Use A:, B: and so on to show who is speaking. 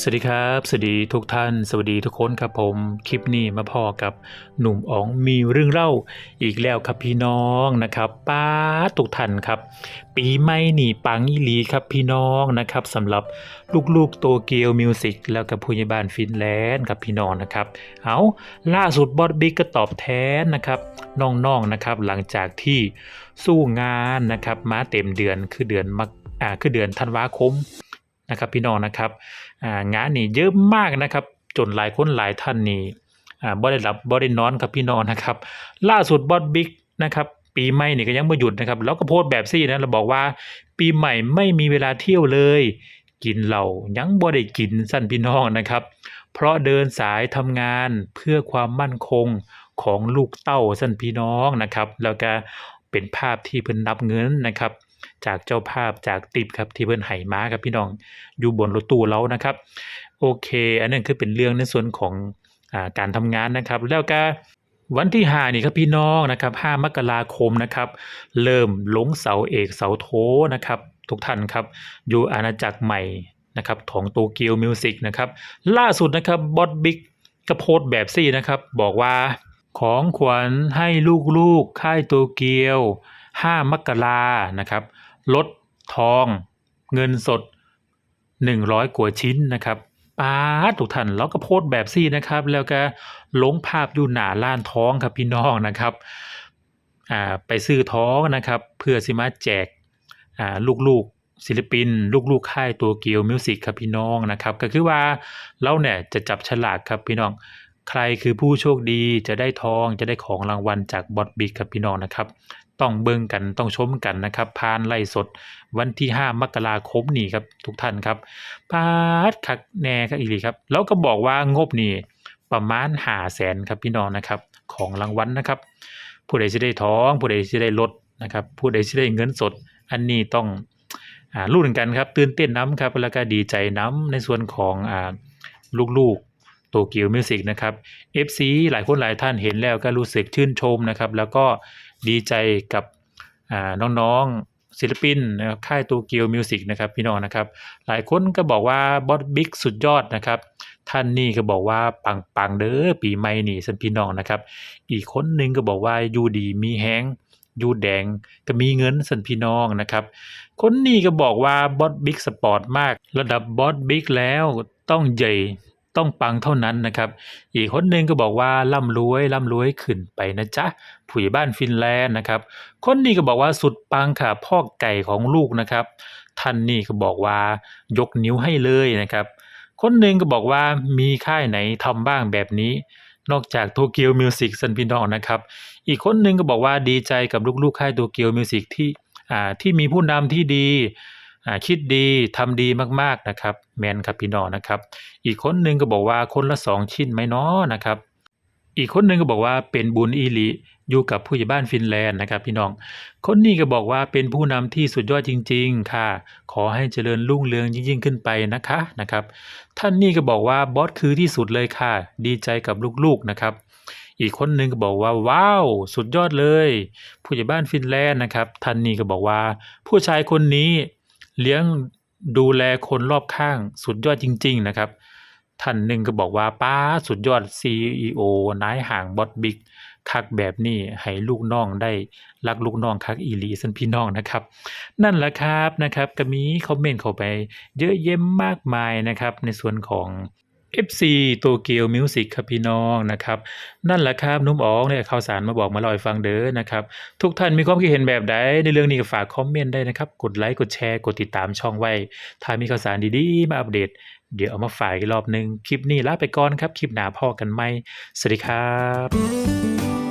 A: สวัสดีครับ สวัสดีทุกท่าน สวัสดีทุกคนครับผม คลิปนี้มาพอกับหนุ่มอ๋องมีเรื่องเล่าอีกแล้วครับพี่น้องนะครับป้าทุกท่านครับ ปีใหม่นี่ปังอีหลีครับพี่น้องนะครับสำหรับลูกๆโตเกียวมิวสิกแล้วกับผู้ใหญ่บ้านฟินแลนด์ครับพี่น้องนะครับ เอาล่าสุดบอสบิ๊กก็ตอบแทนนะครับน้องๆนะครับหลังจากที่สู้งานนะครับมาเต็มเดือนคือเดือนมักอ่าคือเดือนธันวาคมนะครับพี่น้องนะครับ งานนี่เยอะมากนะครับจนหลายคนหลายท่านนี่อ่าบ่ได้หลับบ่ได้นอนครับพี่น้องนะครับ ล่าสุดบอสบิ๊กนะครับปีใหม่นี่ก็ยังไม่หยุดนะครับ แล้วก็โพสต์แบบซี่นะเราบอกว่า ปีใหม่ไม่มีเวลาเที่ยวเลย กินเหล้ายังบ่ได้กินสั้นพี่น้องนะครับ เพราะเดินสายทำงานเพื่อความมั่นคงของลูกเต้าสั้นพี่น้องนะครับ แล้วก็เป็นภาพที่เพิ่นนับเงินนะครับ จากเจ้าภาพจากติบครับที่เพิ่นให้มาครับพี่น้องอยู่บนรถตู้เรานะครับ โอเค อันนั้นคือเป็นเรื่องในส่วนของอาการทำงานนะครับ แล้วก็วันที่ห้านี่ครับพี่น้องนะครับ5มกราคมนะครับ เริ่มลงเสาเอกเสาโทนะครับ ทุกท่านครับ อยู่อาณาจักรใหม่นะครับของโตเกียวมิวสิกนะครับ ล่าสุดนะครับบอสบิ๊กก็โพสต์แบบซี่นะครับ บอกว่าของขวัญให้ลูกๆค่ายโตเกียว 5 มกรานะครับลดทองเงินสด 100กว่าชิ้นนะครับป้าทุกท่านแล้วก็โพสต์แบบซี่นะครับ แล้วก็ลงภาพอยู่หนาล้านท้องครับพี่น้องนะครับอ่าไปซื้อท้องนะครับ เพื่อสิมาแจกอ่าลูกๆศิลปิน ลูกๆค่ายตัวเกียวมิวสิกครับพี่น้องนะครับ ก็คือว่าเราเนี่ยจะจับฉลากครับพี่น้องใครคือผู้โชคดีจะได้ทองจะได้ของรางวัลจากบอสบิ๊กครับพี่น้องนะครับ ต้องเบิ่งกันต้องชมกันนะครับผ่านไล่สดวันที่ 5 มกราคมนี้ครับทุกท่านครับปาดคักแน่ครับอีหลีครับ แล้วก็บอกว่างบนี่ประมาณหาแสนครับพี่น้องนะครับของรางวัลนะครับ ผู้ใดจะได้ท้องผู้ใดจะได้รถนะครับผู้ใดจะได้เงินสด อันนี้ต้องอรุ่นกันครับตื่นเต้นน้ำครับแล้วก็ดีใจน้ำในส่วนของอลูกๆ โตเกียวมิวสิกนะครับ FC หลายคนหลายท่านเห็นแล้วก็รู้สึกชื่นชมนะครับ แล้วก็ดีใจกับอ่าน้องๆศิลปินนะครับค่ายโตเกียวมิวสิกนะครับพี่น้องนะครับ หลายคนก็บอกว่าบอสบิ๊กสุดยอดนะครับ ท่านนี่ก็บอกว่าปังปังๆเด้อปีใหม่นี่สันพี่น้องนะครับ อีกคนหนึงก็บอกว่ายูดีมีแฮงยูแดงก็มีเงินสันพี่น้องนะครับ คนนี้ก็บอกว่าบอสบิ๊กสปอร์ตมาก ระดับบอสบิ๊กแล้วต้องใหญ่ ต้องปังเท่านั้นนะครับ อีกคนหนึ่งก็บอกว่าร่ำรวยร่ำรวยขึ้นไปนะจ๊ะผู้ใหญ่บ้านฟินแลนด์นะครับ คนนี้ก็บอกว่าสุดปังค่ะพ่อไก่ของลูกนะครับ ท่านนี่ก็บอกว่ายกนิ้วให้เลยนะครับ คนหนึ่งก็บอกว่ามีค่ายไหนทำบ้างแบบนี้ นอกจากโตเกียวมิวสิกซันพี่น้องนะครับ อีกคนหนึ่งก็บอกว่าดีใจกับลูกๆค่ายโตเกียวมิวสิกที่ที่มีผู้นำที่ดี คิดดีทำดีมากๆนะครับแมนครับพี่น้องนะครับ อีกคนหนึ่งก็บอกว่าคนละสองชิ้นไหมเนาะนะครับ อีกคนหนึ่งก็บอกว่าเป็นบุญอีลีอยู่กับผู้ใหญ่บ้านฟินแลนด์นะครับ พี่น้อง คนนี้ก็บอกว่าเป็นผู้นำที่สุดยอดจริง ๆ ค่ะ ขอให้เจริญรุ่งเรืองยิ่งๆขึ้นไปนะคะนะครับ ท่านนี่ก็บอกว่าบอสคือที่สุดเลยค่ะ ดีใจกับลูกๆนะครับอีกคนหนึ่งก็บอกว่าว้าวสุดยอดเลย ผู้ใหญ่บ้านฟินแลนด์นะครับท่านนี่ก็บอกว่า ผู้ชายคนนี้ เลี้ยงดูแลคนรอบข้างสุดยอดจริง ๆ นะครับ ท่านหนึ่งก็บอกว่าป้าสุดยอด CEO นายห่างบอสบิ๊กคักแบบนี้ให้ลูกน้องได้รักลูกน้องคักอีลีสันพี่น้องนะครับ นั่นแหละครับนะครับก็มีคอมเมนต์เข้าไปเยอะเยะมากมายนะครับ ในส่วนของ FC โตเกียวมิวสิกครับพี่น้องนะครับ นั่นแหละครับนุ่มอ๋องเนี่ยข่าวสารมาบอกมาลอยฟังเด้อนะครับ ทุกท่านมีความคิดเห็นแบบใดในเรื่องนี้ก็ฝากคอมเมนต์ได้นะครับ กดไลค์กดแชร์กดติดตามช่องไว้ ถ้ามีข่าวสารดีๆ มาอัปเดต เดี๋ยวเอามาฝ่ายอีกรอบหนึ่งคลิปนี้ลาไปก่อนครับ คลิปหน้าพ่อกันไหมสวัสดีครับ